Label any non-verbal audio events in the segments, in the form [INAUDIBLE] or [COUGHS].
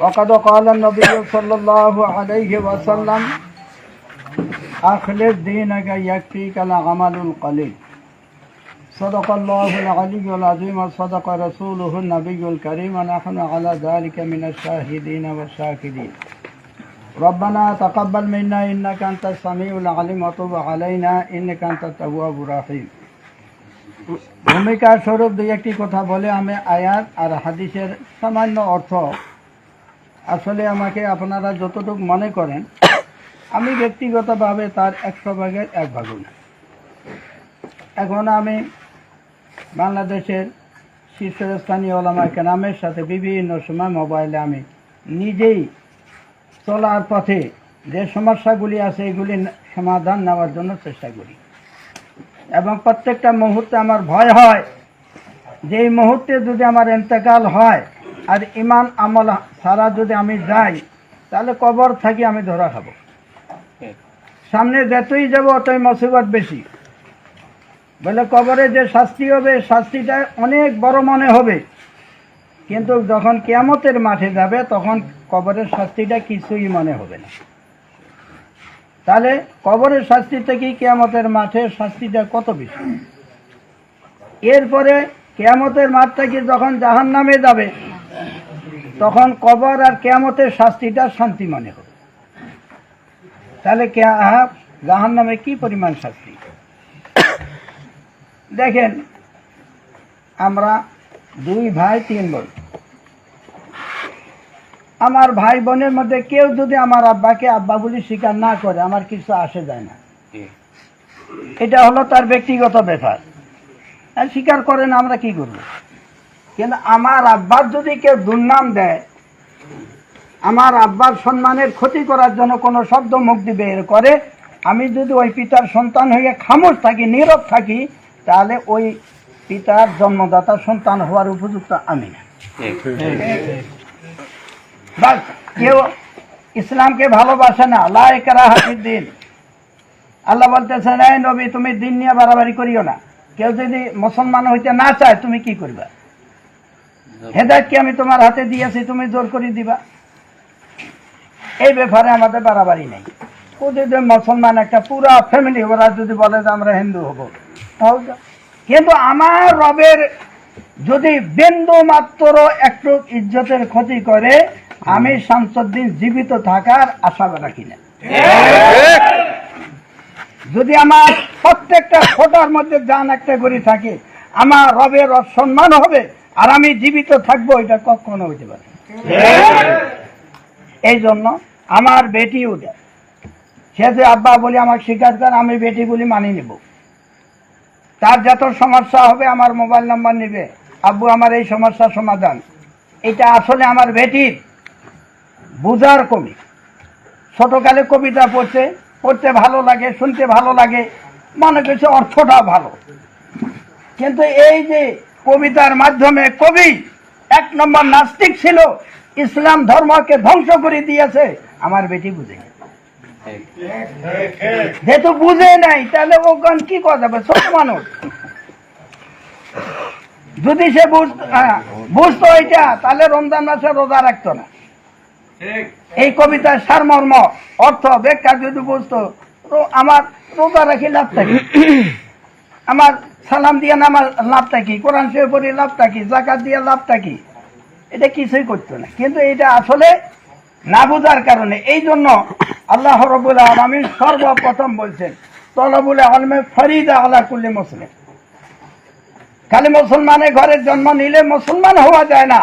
وقد قال النبي صلى الله عليه وسلم أخلص دينك يكفيك العمل القليل صدق الله العلي العظيم وصدق رسوله النبي الكريم ونحن على ذلك من الشاهدين والشاكرين ربنا تقبل منا إنك أنت السميع العليم وتب علينا إنك أنت التواب الرحيم ভূমিকা স্বরূপ দুই একটি কথা বলে আমি আয়াত আর হাদিসের সামান্য অর্থ আসলে আমাকে আপনারা যতটুকু মনে করেন, আমি ব্যক্তিগতভাবে তার একশো ভাগের এক ভাগও না। এখন আমি বাংলাদেশের শীর্ষস্থানীয় ওলামা কেরামের সাথে বিভিন্ন সময় মোবাইলে আমি নিজেই চলার পথে যে সমস্যাগুলি আছে এগুলি সমাধান নেওয়ার জন্য চেষ্টা করি। এবং প্রত্যেকটা মুহূর্তে আমার ভয় হয়। যে এই মুহূর্তে যদি আমার এন্তেকাল হয় আর ইমান আমল সারা যদি আমি যাই তাহলে কবর থাকি আমি ধরা খাব। সামনে যতই যাব অতই মুসিবত বেশি। বলে কবরে যে শাস্তি হবে শাস্তিটা অনেক বড় মনে হবে। কিন্তু যখন কেয়ামতের মাঠে যাবে তখন কবরের শাস্তিটা কিছুই মনে হবে না। তাহলে কবরের শাস্তি থেকে কেয়ামতের মাঠে শাস্তিটা কত বেশি? এরপরে কেয়ামতের মাঠ থেকে যখন জাহান নামে যাবে তখন কবর আর কেয়ামতের শাস্তিটা শান্তি মনে হবে। তাহলে জাহান নামে কি পরিমাণ শাস্তি? দেখেন আমরা দুই ভাই তিন বোন। আমার ভাই বোনের মধ্যে কেউ যদি আমার আব্বাকে আব্বা বলে স্বীকার না করে আমার কিছু আসে যায় না। এটা হলো তার ব্যক্তিগত ব্যাপার। আর স্বীকার করে না আমরা কি করব? কিন্তু আমার আব্বার যদি কেউ দুর্নাম দেয়, আমার আব্বার সম্মানের ক্ষতি করার জন্য কোনো শব্দ মুক্তি বের করে আমি যদি ওই পিতার সন্তান হয়ে খামোশ থাকি, নীরব থাকি, তাহলে ওই পিতার জন্মদাতা সন্তান হওয়ার উপযুক্ত আমি না। কেউ ইসলামকে ভালোবাসে না। দিন। আল্লাহ বলতেছেন, এই নবী, তুমি দিন নিয়ে বাড়াবাড়ি করিও না। কেউ যদি মুসলমান হইতে না চায়, তুমি কি করবা? হেদায়ত কি আমি তোমার হাতে দিয়েছি, তুমি জোর করে দিবা? এই ব্যাপারে আমাদের বাড়াবাড়ি নেই। ও যদি মুসলমান একটা পুরা ফ্যামিলি ওরা যদি বলে যে আমরা হিন্দু হব। কিন্তু আমার রবের যদি বিন্দু মাত্র একটু ইজ্জতের ক্ষতি করে, আমি শামসুদ্দিন জীবিত থাকার আশা রাখি না। যদি আমার প্রত্যেকটা ফোটার মধ্যে যান একটা করে থাকে, আমার রবের অসম্মান হবে আর আমি জীবিত থাকব, এটা কখনো হইতে পারে এই জন্য আমার বেটি দেয় সে আব্বা বলি আমাকে স্বীকার কর, আমি বেটি বলি মানিয়ে নেব। তার যত সমস্যা হবে, আমার মোবাইল নাম্বার নেবে। আব্বু, আমার এই সমস্যার সমাধান। এটা আসলে আমার বেটির বুঝার কবি ছোটকালে কবিতা পড়ছে, পড়তে ভালো লাগে, শুনতে ভালো লাগে। মনে করছে অর্থটা ভালো। কিন্তু এই যে কবিতার মাধ্যমে কবি এক নম্বর নাস্তিক ছিল, ইসলাম ধর্মকে ধ্বংস করে দিয়েছে। আমার বেটি বুঝে যেহেতু বুঝে নাই, তাহলে ও গান কি যাবে? ছোট মানুষ। যদি সে বুঝতো এটা, তাহলে রমজান মাসে রোজা রাখতো না। এই কবিতার সারমর্ম, অর্থ, ব্যাখ্যা যদি বুঝতো আমার রোজা রাখি লাভটা কি আমার সালাম দিয়ে নামার লাভটা কি? কোরআন শরীফ পড়ি লাভটা কি? জাকাত দিয়ে লাভটা কি? এটা কিছুই করতো না। কিন্তু এটা আসলে না বোঝার কারণে এই জন্য আল্লাহ রবুল আলমিন সর্বপ্রথম বলছেন, তলবুল আলমে ফরিদা আল্লাহ কুল্লি মুসলিম। খালি মুসলমানের ঘরে জন্ম নিলে মুসলমান হওয়া যায় না।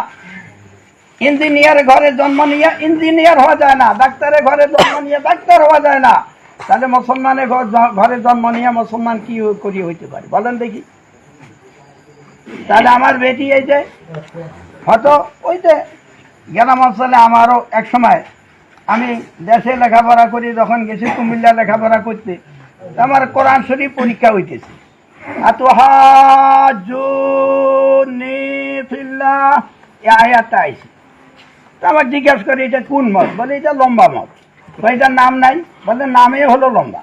ইঞ্জিনিয়ার ঘরে জন্ম নিয়ে ইঞ্জিনিয়ার হওয়া যায় না। ডাক্তারের ঘরে জন্ম নিয়ে ডাক্তার হওয়া যায় না। তাহলে মুসলমানের ঘরে জন্ম নিয়ে মুসলমান কি করি হইতে পারে? বলেন দেখি। তাহলে আমার বেটি এই যে হয়তো ওই যে গ্রাম অঞ্চলে আমারও এক সময় আমি দেশে লেখাপড়া করি, যখন গেছি কুমিল্লা লেখাপড়া করতে। আমার কোরআন শরীফ পরীক্ষা হইতেছে। আয়াতটা আমার জিজ্ঞাসা করি, এটা কোন মত? বলে, এটা লম্বা মত। এটার নাম নাই বলে নামে হলো লম্বা।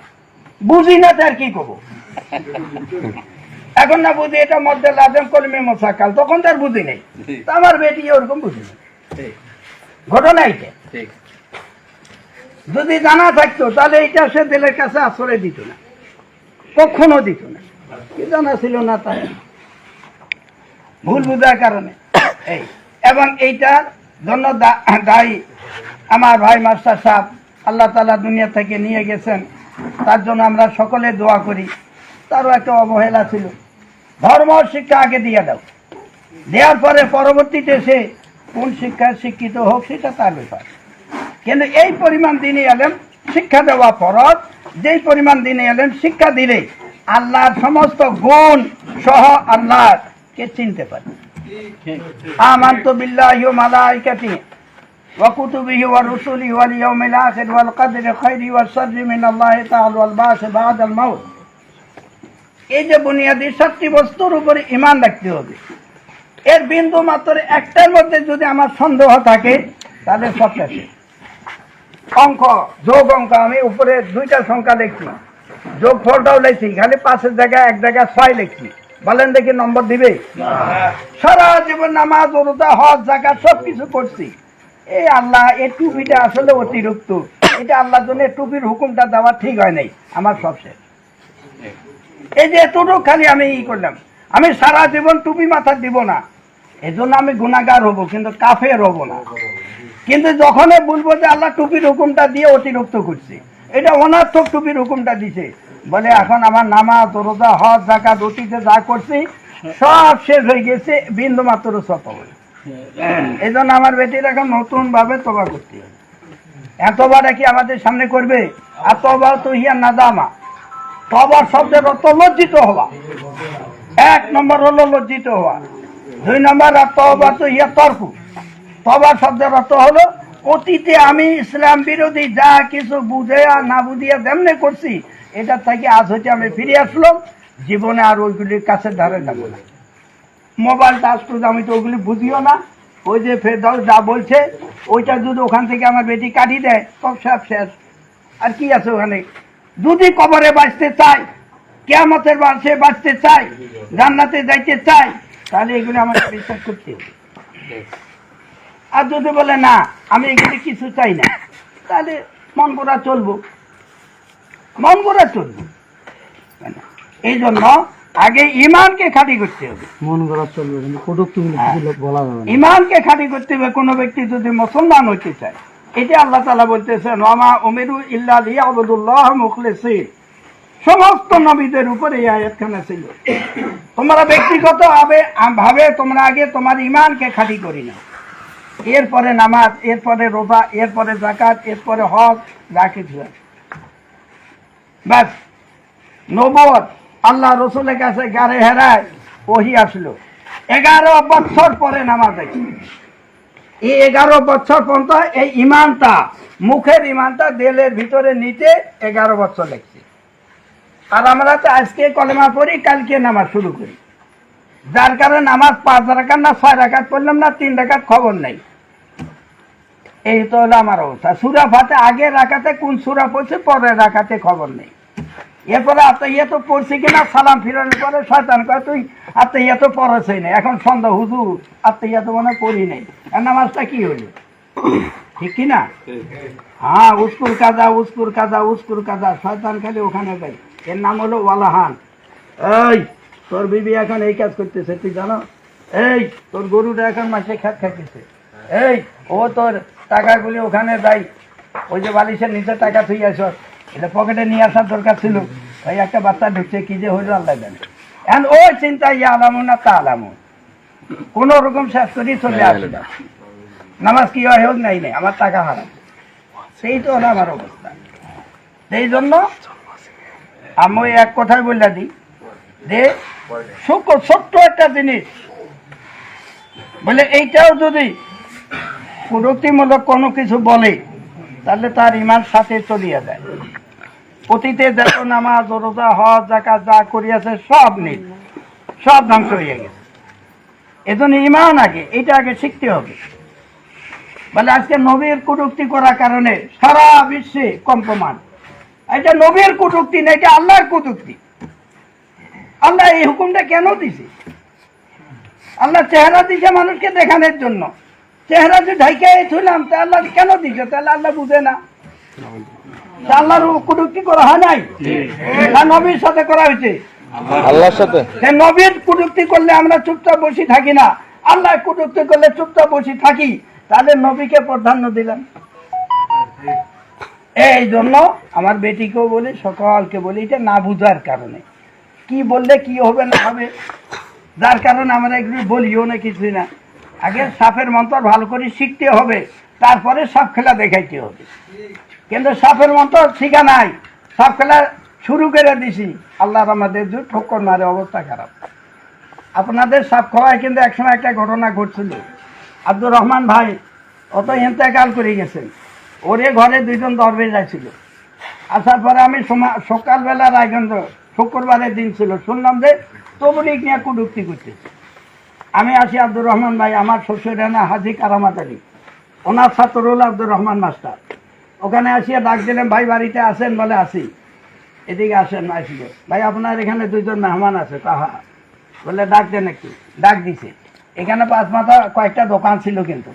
বুঝি না তার কি করব? এখন না বুঝি এটা মধ্যে লাজম কলমে মশাকাল তখন তার বুঝি নেই। আমার বেটি ওরকম বুঝি নেই। ঘটনা এইটা। যদি জানা থাকতো তাহলে এটা সে দিলের কাছে আশ্রয় দিত না। কখনো দিত না। কি জানা ছিল না তাই ভুল বুঝার কারণে। [COUGHS] এই। এবং এইটার জন্য দায়ী আমার ভাই মাস্টার সাহেব আল্লাহ তালা দুনিয়া থেকে নিয়ে গেছেন। তার জন্য আমরা সকলে দোয়া করি। তারও একটা অবহেলা ছিল। ধর্ম শিক্ষা আগে দিয়ে দাও। দেওয়ার পরে পরবর্তীতে সে কোন শিক্ষায় শিক্ষিত হোক সেটা তার ব্যাপার। কিন্তু এই পরিমাণ দিনে এলেন শিক্ষা দেওয়া ফরজ। যেই পরিমাণ দিনে এলেন শিক্ষা দিলে আল্লাহর সমস্ত গুণ সহ আল্লাহকে চিনতে পারে। আমান্ত বিল্লাহি ওয়া আখির ওয়াল কদরি খাইরি ওয়া শাররি মিন আল্লাহি তাআলা ওয়াল বাস বাদাল মাউত এই যে বুনিয়াদি সাতটি বস্তুর উপরে ঈমান রাখতে হবে। এর বিন্দু মাত্র একটার মধ্যে যদি আমার সন্দেহ থাকে তাহলে সব শেষে অঙ্ক যোগ অঙ্ক আমি উপরে দুইটা সংখ্যা লিখছি। যোগ ফলটাও লিখছি খালি পাঁচের জায়গায় এক জায়গায় ছয় লিখছি। বলেন দেখি নম্বর দিবে? সারা জীবন নামাজ ওরোদা হজ জাকাত সব কিছু করছি। এই আল্লাহ এই টুপিটা আসলে অতিরিক্ত। এটা আল্লাহর জন্য টুপির হুকুমটা দেওয়া ঠিক হয় নাই, আমার সব শেষ। এই যে এতটুকু খালি আমি ই করলাম। আমি সারা জীবন টুপি মাথা দিব না। এজন্য আমি গুণাগার হব, কিন্তু কাফের হব না। কিন্তু যখনই বলব যে আল্লাহ টুপির হুকুমটা দিয়ে অতিরিক্ত করছে, এটা অনার্থক টুপির হুকুমটা দিছে। বলে এখন আমার নামাজ, রোজা, হজ জাকাত অতীতে যা করছি, সব শেষ হয়ে গেছে বিন্দু মাত্র হবে এই জন্য আমার নতুন ভাবে করতে হবে। কি আমাদের সামনে করবে? আর তবা তো নাদামা। তবার শব্দের অর্থ লজ্জিত হওয়া। এক নম্বর হলো লজ্জিত হওয়া। দুই নম্বর, আর তবা তো তর্ক তবা শব্দের অর্থ হলো, অতীতে আমি ইসলাম বিরোধী যা কিছু বুঝে আর না বুঝিয়া তেমনি করছি এটা থেকে আজ হইতে আমি ফিরে আসলাম। জীবনে আর ওইগুলির কাছে ধারে যাব না। মোবাইলটা আসতো আমি তো ওগুলি বুঝিও না। ওই যে ফেরদাউস যা বলছে, ওইটা যদি ওখান থেকে আমার বেটি কাটি দেয়, সব সব শেষ। আর কি আছে ওখানে? যদি কবরে বাঁচতে চাই কেয়ামতের বাসে বাঁচতে চাই জান্নাতে যাইতে চাই তাহলে এগুলো আমার বিশ্বাস করতে হবে। আর যদি বলে না, আমি এগুলি কিছু চাই না, তাহলে মন করা চলবো। মন করা চলবো। এই জন্য আগে ইমানকে খাঁটি করতে হবে। মন করা চলবে কিন্তু কটুক্তি হ্যাঁ। বলা যাবে ইমানকে খাঁটি করতে হবে কোনো ব্যক্তি যদি মুসলমান হইতে চায়। এটা আল্লাহ তালা বলতেছেন ওমা উমেরু ইল্লা লিয়াবুদুল্লাহ মুখলিসিন। সমস্ত নবীদের উপরে এই আয়াতখানা ছিল। তোমরা ব্যক্তিগত ভাবে তোমরা আগে তোমার ইমানকে খাঁটি করি না এরপরে নামাজ এরপরে রোজা এরপরে জাকাত এরপরে হজ যা কিছু আছে। ব্যাস নবদ আল্লাহ রসুলের কাছে গাড়ে হেরায়, ওহি আসলো। এগারো বছর পরে নামাজ। এই এগারো বছর পর্যন্ত এই ইমানটা, মুখের ইমানটা দেলের ভিতরে নিতে এগারো বছর লাগছে। আর আমরা তো আজকে কলেমা পড়ি, কালকে নামাজ শুরু করি। যার কারণে নামাজ পাঁচ রাখাত না, ছয় রাখাত পড়লাম না, তিন রাখাত খবর নেই। এই তো হলো আমার অবস্থা। সুরা ফাতে আগে রাখাতে কোন সুরা পড়ছে পরে রাখাতে খবর নেই। এরপরে আত্মা ইয়ে তো পড়ছি কিনা? সালাম ফিরানোর পরে শয়তান কয়, তুই আত্মা ইয়ে তো পড়েছই না। এখন সন্ধ্যা, হুজুর আত্মা ইয়ে তো মনে হয় নাই। নামাজটা কি হলো ঠিক কি না? হ্যাঁ উস্কুর কাজা উস্কুর কাজা উস্কুর কাজা। শয়তান খালি ওখানে যাই এর নাম হলো ওয়ালাহান। এই, তোর বিবি এখন এই কাজ করতেছে, তুই জানো? এই, তোর গরুটা এখন মাসে খাত খাইতেছে। এই, ও তোর টাকাগুলি ওখানে যাই ওই যে বালিশের নিচে টাকা থুই আস এটা পকেটে নিয়ে আসার দরকার ছিল। ওই একটা বাচ্চা ঢুকছে কি যে হইল আল্লাহ জানে। এখন ওই চিন্তা ইয়া আলামু না তা আলামু কোন রকম শেষ করি চলে আসে না। নামাজ কি হয় হোক নাই নাই আমার টাকা হারাম। সেই তো হলো আমার অবস্থা। সেই জন্য আমি এক কথাই বললা দিই যে শুক্র ছোট্ট একটা জিনিস। বলে এইটাও যদি প্রযুক্তিমূলক কোনো কিছু বলে তাহলে তার ইমান সাথে চলিয়া যায়। অতীতে যত নামাজ, রোজা, হজ জাকাত যা করিয়াছে, সব নেই সব ধ্বংস হয়ে গেছে। এজন্য ইমান আগে, এটা আগে শিখতে হবে। বলে আজকে নবীর কটুক্তি করার কারণে সারা বিশ্বে কম প্রমাণ। এটা নবীর কটুক্তি না, এটা আল্লাহর কটুক্তি। আল্লাহ এই হুকুমটা কেন দিছে? আল্লাহ চেহারা দিছে মানুষকে দেখানোর জন্য। চেহারা যে ঢাইকে থুলাম তা আল্লাহ কেন দিছে? তাহলে আল্লাহ বুঝে না। আল্লাহর কুটুক্তি করা হয় নাই? নবীর সাথে করা হয়েছে। আল্লাহর সাথে? নবীর কুটুক্তি করলে আমরা চুপচাপ বসে থাকি না। আল্লাহ কুটুক্তি করলে চুপচাপ বসে থাকি। তাহলে নবীকে প্রাধান্য দিলাম। এই জন্য আমার বেটিকেও বলি সকলকে বলি এটা না বুঝার কারণে। কি বললে কি হবে না হবে যার কারণে আমরা এগুলো বলিও না কিছুই না। আগে সাপের মন্ত্র ভালো করে শিখতে হবে, তারপরে সাপ খেলা দেখাইতে হবে। কিন্তু সাপের মন্ত্র শিখা নাই, সাপ খেলা শুরু করে দিছি। আল্লাহর আমাদের যে ঠক্কর মারে অবস্থা খারাপ। আপনাদের সাপ খাওয়ায় কিন্তু একসময় একটা ঘটনা ঘটছিল। আব্দুর রহমান ভাই অত ইন্তেকাল করে গেছেন। ওরে ঘরে দুইজন দরবে যাইছিল আসার পরে আমি সকালবেলা রায়গঞ্জ, শুক্রবারের দিন ছিল। শুনলাম যে তবলিক নিয়ে কুটুক্তি করতেছে। আমি আছি আব্দুর রহমান ভাই, আমার শ্বশুর না হাজি কারামাত আলী। ওনার ছাত্রুল আব্দুর রহমান মাস্টার। ওখানে আসিয়া ডাক দিলেন, ভাই, বাড়িতে আসেন বলে আসি এদিকে আসেন আসিল ভাই, আপনার এখানে দুজন মেহমান আছে তাহা বলে, ডাক দেন একটু। ডাক দিছে। এখানে পাঁচ মাথা কয়েকটা দোকান ছিল কিন্তু।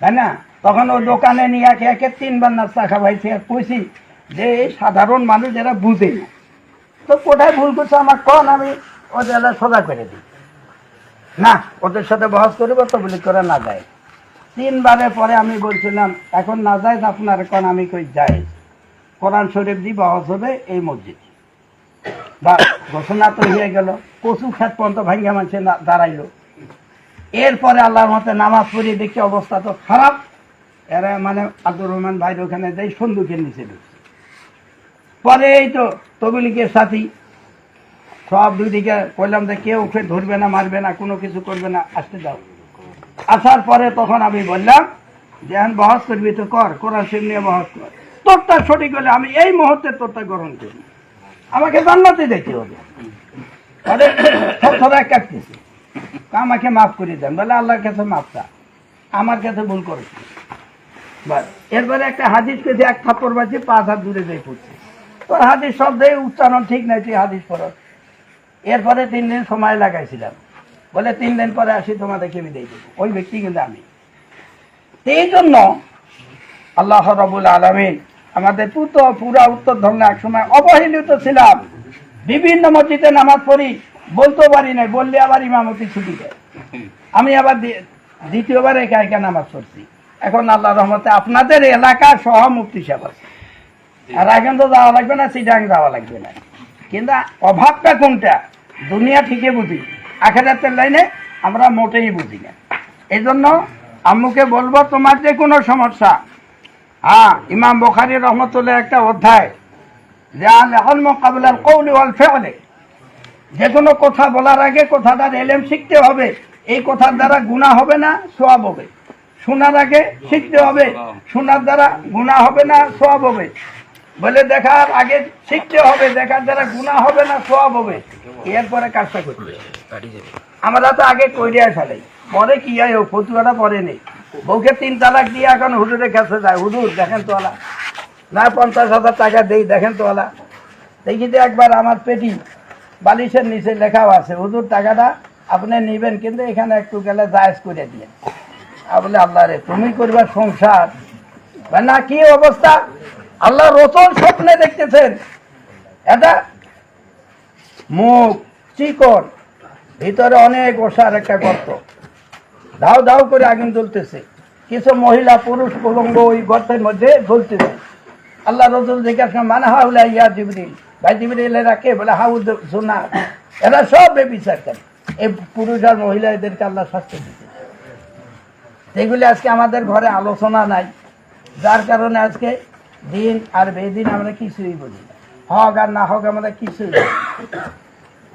তাই না? তখন ওই দোকানে নিয়ে একে একে তিনবার নাস্তা খাওয়াইছে আর কইছি যে, এই সাধারণ মানুষ এরা বুঝে না। তো কোথায় ভুল করছে আমার কন, আমি ওদের এলা সোজা করে দিই। না, ওদের সাথে বহস করব তো বলি করে না যায়। তিনবারের পরে আমি বলছিলাম, এখন না যায় আপনার কন আমি কই যাই? কোরআন শরীফ দিয়ে বহস হবে এই মসজিদ। বা, ঘোষণা তো হয়ে গেল, কচু খেত পর্যন্ত ভাঙ্গা মানুষে দাঁড়াইলো। এরপরে আল্লাহর মতে নামাজ পড়িয়ে দেখি অবস্থা তো খারাপ। এরা মানে আব্দুর রহমান ভাইয়ের ওখানে যাই, সন্দুকের নিচে ঢুকছে। পরে এই তো তবলিকের সাথী সব দুই বললাম যে কেউ উঠে ধরবে না, মারবে না, কোনো কিছু করবে না, আসতে যাও আসার পরে তখন আমি বললাম যে এখন বহস করবি তো কর, কোরআন শরীফ নিয়ে বহস কর। তোরটা সঠিক হলে আমি এই মুহূর্তে তোরটা গ্রহণ করি। আমাকে জান্নাতে যেতে হবে। আরে থরথরায় কাটতেছে আমাকে মাফ করে দেন। বলে, আল্লাহর কাছে মাফ চা আমার কাছে ভুল করেছি। বাস এরপরে একটা হাদিস পেয়েছে, এক থাপ্পড় বাজে পাঁচ হাত দূরে যাই পড়ছে। তোর হাদিস শব্দে উচ্চারণ ঠিক নাই, তুই হাদিস পড় এরপরে তিন দিন সময় লাগাইছিলাম। বলে তিন দিন পরে আসি, তোমাদেরকে বিদায় দেবো। ওই ব্যক্তি কিন্তু আমি। এই জন্য আল্লাহ রবুল আলমিন আমাদের পুতো, পুরা উত্তর ধর্মে এক সময় অবহেলিত ছিলাম। বিভিন্ন মসজিদে নামাজ পড়ি বলতে পারি নাই, বললে আবার ইমামতি ছুটি দেয়। আমি আবার দ্বিতীয়বার একা একা নামাজ পড়ছি। এখন আল্লাহ রহমতে আপনাদের এলাকার সহ মুক্তি আছে আর এখন তো যাওয়া লাগবে না সিটাং যাওয়া লাগবে না। কিন্তু অভাবটা কোনটা? দুনিয়া ঠিকই বুঝি, আখেরাতের লাইনে আমরা মোটেই বুঝি না। এই জন্য আম্মুকে বলব, তোমার যে কোনো সমস্যা হ্যাঁ ইমাম বখারি রহমতুল্লাহ একটা অধ্যায়, যে আল এখন মোকাবিলার কৌলি ওয়াল ফেলে যে কোনো কথা বলার আগে কথাটার এলেম শিখতে হবে। এই কথার দ্বারা গুণা হবে না, সোয়াব হবে। শোনার আগে শিখতে হবে। শোনার দ্বারা গুণা হবে না, সোয়াব হবে। বলে দেখার আগে শিখতে হবে, দেখার দ্বারা গুণা হবে না সব হবে। এরপরে কাজটা করতে আমরা তো আগে কইরিয়া ফেলাই। পরে কি হয়, ও ফতুয়াটা পরে নেই। বউকে তিন তালাক দিয়ে এখন হুজুরের কাছে যায়। হুজুর, দেখেন তো আলা। না, পঞ্চাশ হাজার টাকা দেই, দেখেন তো আলা। দেখি যে একবার আমার পেটি বালিশের নিচে লেখাও আছে। হুজুর, টাকাটা আপনি নিবেন, কিন্তু এখানে একটু গেলে জায়েজ করে দিয়ে। বলে, আল্লাহ রে, তুমি করবার সংসার। না, কি অবস্থা? আল্লাহ রসুল স্বপ্নে দেখতেছেন। এটা মুখ, চিকন, ভিতরে অনেক ওষার একটা গর্ত। ধাও ধাও করে আগুন জ্বলতেছে। কিছু মহিলা, পুরুষ প্রলঙ্গ ওই গর্তের মধ্যে জ্বলতেছে। আল্লাহ রসুল জিজ্ঞাসা মানে হাউলা ইয়া জিবরিল? ভাই জিবরিল, এরা কে বলে? হাউদ সোনা এরা সব বিচার করে এই পুরুষ আর মহিলা এদেরকে আল্লাহ শাস্তি দিতে এগুলি আজকে আমাদের ঘরে আলোচনা নাই। যার কারণে আজকে দিন আর বেদিন আমরা কিছুই বুঝি না। হক আর না হক আমরা কিছুই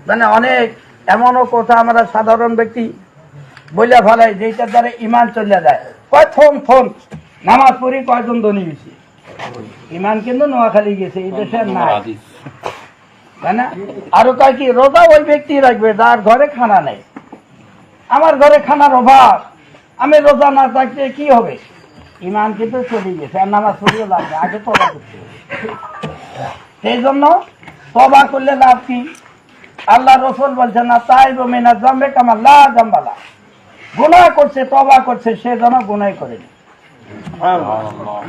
মানে অনেক এমনও কথা আমরা সাধারণ ব্যক্তি বলে ফেলাই যেটার দ্বারা ইমান চলে যায়। কয় ফোন ফোন নামাজ পড়ি কয়জন ধনী গেছি ইমান কিন্তু নোয়াখালী গেছে এই দেশে নাই। তাই না? আরও কয় কি রোজা ওই ব্যক্তি রাখবে যার ঘরে খানা নেই। আমার ঘরে খানার অভাব আমি রোজা না থাকতে কি হবে? ইমান কিন্তু চলে গেছে আর নামাজ পড়িও লাগবে আগে তবা করতে। সেই জন্য তবা করলে লাভ কি? আল্লাহ রসুল বলছেন না তাই রমিনা জম্বে কামাল্লা জম্বালা গুনাহ করছে তবা করছে সে যেন গুনাই করেনি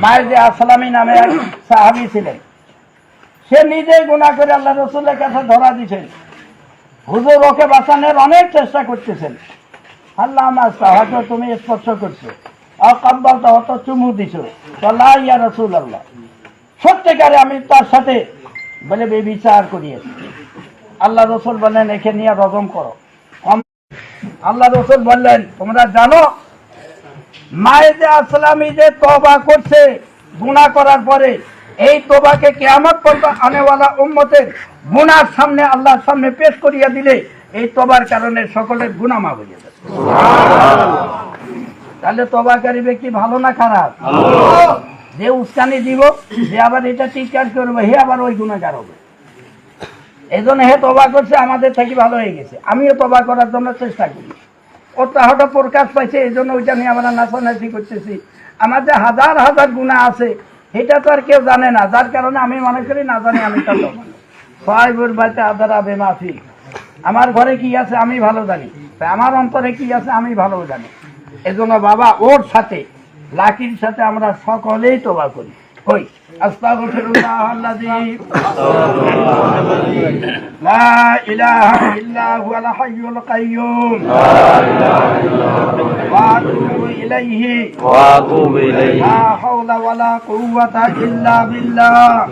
মায়ের যে আসলামী নামে এক সাহাবি ছিলেন সে নিজেই গুনাহ করে আল্লাহ রসুলের কাছে ধরা দিছেন হুজুর ওকে বাঁচানোর অনেক চেষ্টা করতেছেন। আল্লাহ আমার হয়তো তুমি স্পর্শ করছ। অকব্বল তো হয়তো চুমু দিছো। আল্লাহ ইয়া রসুল আল্লাহ সত্যিকারে আমি তার সাথে বলে বিচার করিয়েছি। আল্লাহ রসুল বললেন, একে নিয়ে রজম করো। আল্লাহ রসুল বললেন, তোমরা জানো মায়েদে আসলামী, যে তবা করছে গুণা করার পরে, এই তোবাকে কেয়ামত পর্যন্ত আনেওয়ালা উম্মতের গুনার সামনে আল্লাহর সামনে পেশ করিয়া দিলে, এই তোবার কারণে সকলের গুণা মাফ হয়ে যাবে। তাহলে তবাকারী ব্যক্তি ভালো না খারাপ? যে উস্কানি দিব যে আবার এটা টিটকার করবে হে আবার ওই গুণাকার হবে। এই জন্য হে তবা করছে আমাদের থেকে ভালো হয়ে গেছে। আমিও তবা করার জন্য চেষ্টা করি। ও তাহলে প্রকাশ পাইছে এই জন্য ওইটা নিয়ে আমরা নাচানাচি করতেছি। আমাদের হাজার হাজার গুণা আছে এটা তো আর কেউ জানে না। যার কারণে আমি মনে করি না জানি আমি তা সাহেবের বাড়িতে আদার আবে মাফি আমার ঘরে কি আছে আমি ভালো জানি। তাই আমার অন্তরে কি আছে আমি ভালো জানি। এজন্য বাবা ওর সাথে লাকির সাথে আমরা সকলেই তোবা করি। ওই। أستغفر الله الذي لا إله إلا هو الحي القيوم. لا إله إلا وأتوب إليه. وأتوب إليه. لا حول ولا قوة إلا بالله.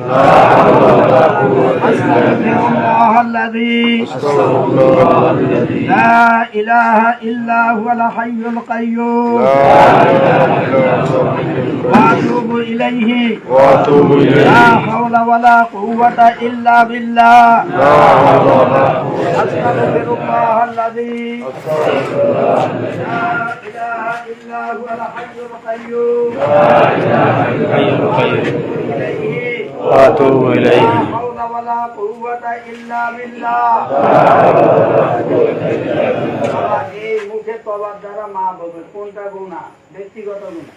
أستغفر الله الذي لا إله إلا هو الحي القيوم. لا إله إلا هو وأتوب إليه. لا إليه حول ولا قوة إلا بالله لا حول ولا قوة أستغفر الله الذي لا إله إلا هو الحي القيوم الحي القيوم إليه وأتوب لا إليه حول ولا قوة إلا بالله বাবা, এই মুখে তবার দ্বারা মা বলবে কোনটা গুণা ব্যক্তিগত গুণা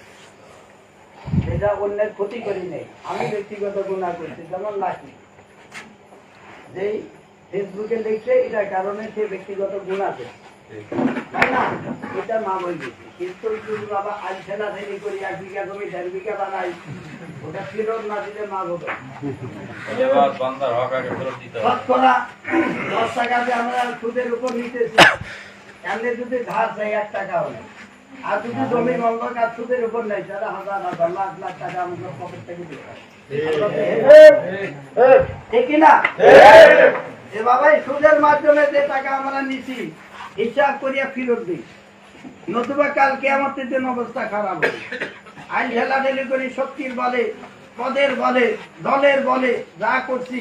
এটা অন্যের ক্ষতি করি নেই। আমি ব্যক্তিগত গুণা করছি যেমন লাকি যেই ফেসবুকে লিখছে এটার কারণে সে ব্যক্তিগত গুণা করছে। তাই না এটা মা বলবে কিন্তু যদি বাবা আজ ঠেলা ঠেলি করি এক বিঘা জমি দেড় বিঘা বানাই ওটা ফেরত না দিলে মা বলবে। শতকরা দশ টাকাতে আমরা সুদের উপর নিতেছি। এমনি যদি ধার চাই এক টাকা হলে আর যদি জমি বন্ধক আর সুদের উপর নেই তাহলে হাজার হাজার লাখ লাখ টাকা আমাদের পকেট থেকে ঠিক না? এ বাবা সুদের মাধ্যমে যে টাকা আমরা নিছি হিসাব করিয়া ফেরত দিই। নতুবা কালকে আমার দিন অবস্থা খারাপ হবে। আইন ঢেলাঢেলি করি শক্তির বলে পদের বলে দলের বলে যা করছি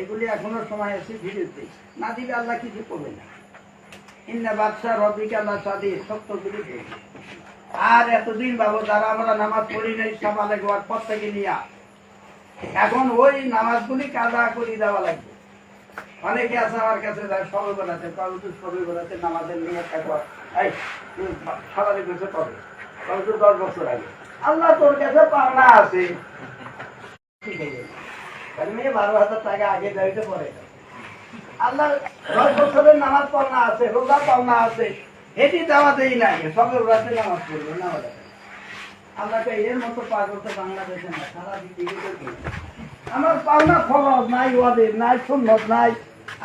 এগুলি এখনও সময় আছে ফিরেতে না দিলে আল্লাহ কিছু করবে না। ইন্না বাদশাহ। আর এতদিন বাবু আমরা নামাজ পড়ি নাই, সামালে গোয়ার পর থেকে নিয়া। এখন ওই নামাজগুলি কাজা করে দেওয়া লাগবে। অনেকে আছে আমার কাছে যায় সবে বেড়াতে বেড়াতে নামাজের নিয়ে আগে। আল্লাহ তোর কাছে পাওনা আছে। মেয়ে বারো হাজার টাকা আগে যাইতে পরে। আল্লাহ বছরের নামাজ আছে পাওনা আছে। এটি নাই নামাজ পড়বে তো না। আমার পাওনা নাই ওয়াদের নাই নাই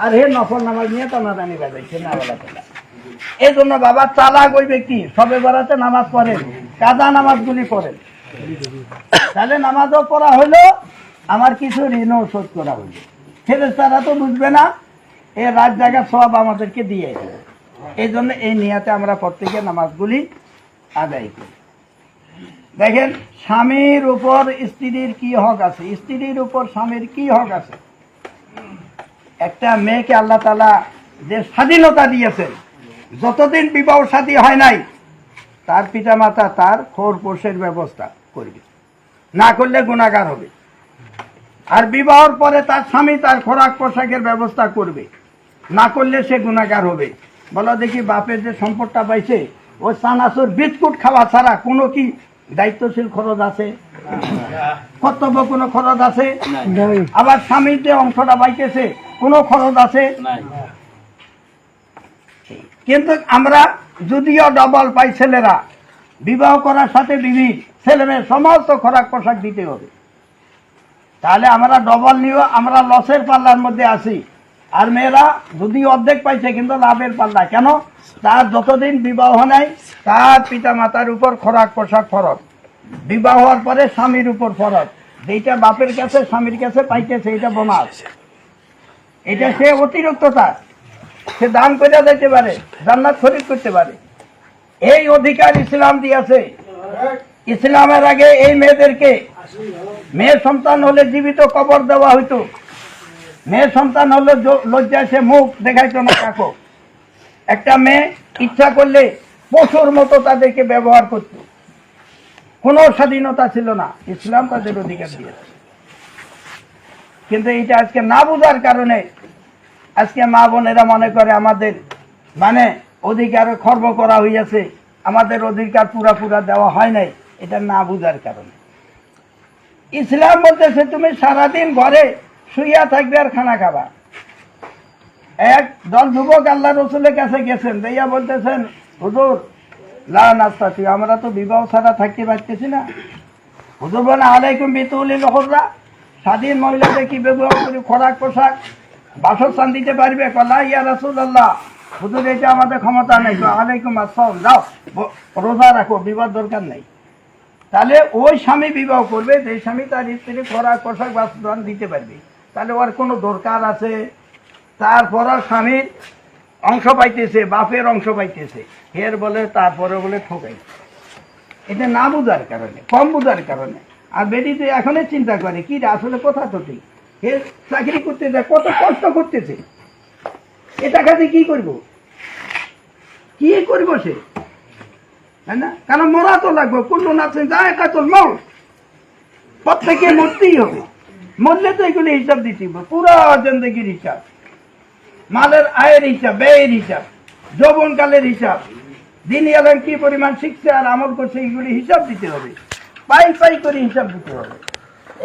আর হে নফল নামাজ নিয়ে বাজাইছে না চলা এই জন্য বাবা চালাক ওই ব্যক্তি সবে বেড়াতে নামাজ পড়েন কাদা নামাজগুলি পড়েন। তাহলে নামাজও পড়া হলো আমার কিছু ঋণও শোধ করা হলো ফেরেস্তারা তো বুঝবে না এ রাত জায়গা সব আমাদেরকে দিয়ে এই জন্য এই নিয়াতে আমরা প্রত্যেকে নামাজগুলি আদায় করি। দেখেন, স্বামীর উপর স্ত্রীর কি হক আছে? স্ত্রীর উপর স্বামীর কি হক আছে? একটা মেয়েকে আল্লাহ তালা যে স্বাধীনতা দিয়েছেন, যতদিন বিবাহ সাথী হয় নাই, তার পিতামাতা তার খোর পোষের ব্যবস্থা করবে। না করলে গুণাগার হবে। আর বিবাহর পরে তার স্বামী তার খোরাক পোশাকের ব্যবস্থা করবে। না করলে সে গুণাগার হবে। বলো দেখি বাপের যে সম্পদটা পাইছে ও সানাসুর বিস্কুট খাওয়া ছাড়া কোনো কি দায়িত্বশীল খরচ আছে? কর্তব্য কোনো খরচ আছে? আবার স্বামীর যে অংশটা পাইতেছে কোনো খরচ আছে? কিন্তু আমরা যদিও ডবল পাই ছেলেরা বিবাহ করার সাথে বিবি ছেলে মেয়ে সমস্ত খোরাক পোশাক দিতে হবে। তাহলে আমরা ডবল নিয়েও আমরা লসের পাল্লার মধ্যে আছি। আর মেয়েরা যদি অর্ধেক পাইছে, কিন্তু লাভের পাল্লা। কেন? তার যতদিন বিবাহ নাই, তার পিতা মাতার উপর খোরাক পোশাক ফরজ বিবাহ হওয়ার পরে স্বামীর উপর ফরজ যেটা বাপের কাছে, স্বামীর কাছে পাইতেছে, এটা বোনাস। এটা সে অতিরিক্ত তার। সে দান করে দিতে পারে, জান্নাত খরিদ করতে পারে। এই অধিকার ইসলাম দিয়েছে। ইসলামের আগে এই মেয়েদেরকে, মেয়ে সন্তান হলে জীবিত কবর দেওয়া হইতো। মেয়ের সন্তান হলে লজ্জায় সে মুখ দেখাইতো না কাকো। একটা মেয়ে ইচ্ছা করলে পশুর মতো তাদেরকে ব্যবহার করত। কোনো স্বাধীনতা ছিল না, ইসলাম তাদের অধিকার দিয়েছে। কিন্তু এটা আজকে না বোঝার কারণে আজকে মা বোনেরা মনে করে আমাদের মানে অধিকার খর্ব করা হইয়াছে, আমাদের অধিকার পুরা পুরা দেওয়া হয় নাই, এটা না বুঝার কারণে। ইসলাম বলতেছে, তুমি সারাদিন ঘরে শুইয়া থাকবে আর খানা খাবা। এক দল যুবক আল্লাহ রসুলের কাছে গেছেন, দেইয়া বলতেছেন, হুজুর, লা নাস্তাতি আমরা তো বিবাহ ছাড়া থাকতে পারতেছি না। হুজুর বলে আলাইকুম বিতুলি লহররা স্বাধীন মহিলাদের কি ব্যবহার করি, খোরাক পোশাক, বাসস্থান দিতে পারবে? কলা ইয়া রাসুল আল্লাহ হুজুর এটা আমাদের ক্ষমতা নেই আলাইকুম আসসালাম, যাও রোজা রাখো, বিবাহ দরকার নেই। তাহলে ওই স্বামী বিবাহ করবে, যে স্বামী তার স্ত্রী খোরাক পোশাক, বাসস্থান দিতে পারবে। তাহলে ওর কোনো দরকার আছে? তারপর স্বামীর অংশ পাইতেছে, বাপের অংশ পাইতেছে। এর বলে, তারপরে বলে ঠকাই। এটা না বোঝার কারণে, কম বোঝার কারণে। আর বেটি তো এখনই চিন্তা করে, কি আসলে কোথা তো ঠিক। চাকরি করতে যায় কত কষ্ট করতেছে। এ টাকা দিয়ে কি করব? কি করব সে? তাই না? কারণ মরা তো লাগবে, কুল্লু নাচেন যা একা তোর মর প্রত্যেকে মরতেই হবে। মরলে তো এগুলো হিসাব দিতে পুরো জিন্দগির হিসাব। মালের আয়ের হিসাব, ব্যয়ের হিসাব, যৌবনকালের হিসাব। দিন এলেন কি পরিমাণ শিখছে আর আমল করছে, এগুলি হিসাব দিতে হবে। পাই পাই করে হিসাব দিতে হবে।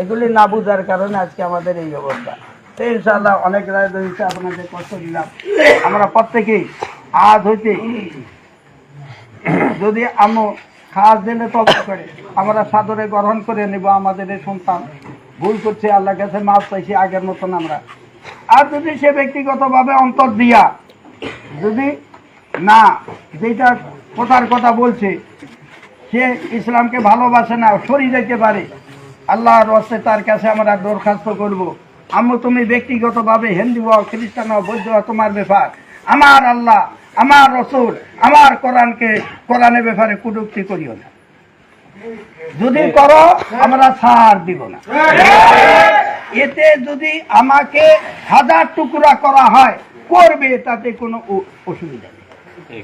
এগুলি না বুঝার কারণে আজকে আমাদের এই অবস্থা। তো ইনশাআল্লাহ অনেক রায় হয়েছে আপনাদের কষ্ট দিলাম। আমরা প্রত্যেকেই আজ হইতে যদি আমো খাস দিলে তবে করে, আমরা সাদরে গ্রহণ করে নেব আমাদের এই সন্তান। ভুল করছে, আল্লাহ কাছে মাছ পাইছি আগের মতন আমরা। আর যদি সে ব্যক্তিগতভাবে অন্তর দিয়া যদি না যেটা কথার কথা বলছে, সে ইসলামকে ভালোবাসে না সরি যেতে পারে, আল্লাহর হস্তে তার কাছে আমরা দরখাস্ত করব। আম্মু, তুমি ব্যক্তিগতভাবে হিন্দু হও, খ্রিস্টান হও, বৌদ্ধ হও, তোমার ব্যাপার। আমার আল্লাহ, আমার রসুল, আমার কোরআনকে, কোরআনের ব্যাপারে কুটুক্তি করিও না। যদি করো, আমরা ছাড় দিব না। এতে যদি আমাকে হাজার টুকরা করা হয়, করবে, তাতে কোনো অসুবিধা নেই।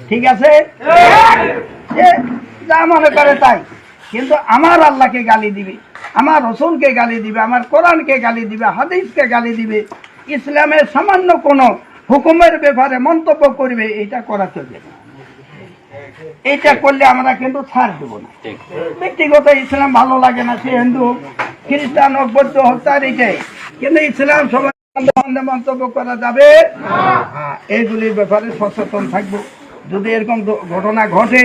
ঠিক আছে? যা মনে করে তাই। কিন্তু আমার আল্লাহকে গালি দিবে, আমার রসুলকে গালি দিবে, আমার কোরআনকে গালি দিবে, হাদিসকে গালি দিবে, ইসলামের সামান্য কোনো হুকুমের ব্যাপারে মন্তব্য করবে, এটা করা চলবে না। এটা করলে আমরা কিন্তু ছাড় দেবো না। ব্যক্তিগত ইসলাম ভালো লাগে না সে হিন্দু খ্রিস্টান হোক বৌদ্ধ হোক তার এটাই। কিন্তু ইসলাম সবাই মন্তব্য করা যাবে? হ্যাঁ, এইগুলির ব্যাপারে সচেতন থাকব। যদি এরকম ঘটনা ঘটে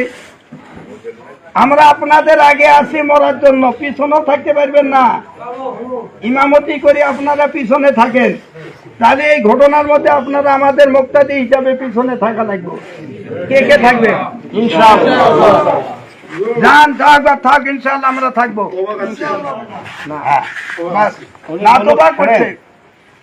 আমরা আপনাদের আগে আসি মরার জন্য পিছনেও থাকতে পারবেন না। ইমামতি করে আপনারা পিছনে থাকেন। তাহলে এই ঘটনার মধ্যে আপনারা আমাদের মুক্তাদি হিসাবে পিছনে থাকা লাগবে। কে কে থাকবে? যান থাক বা থাক ইনশাল্লাহ আমরা থাকব। না করছে।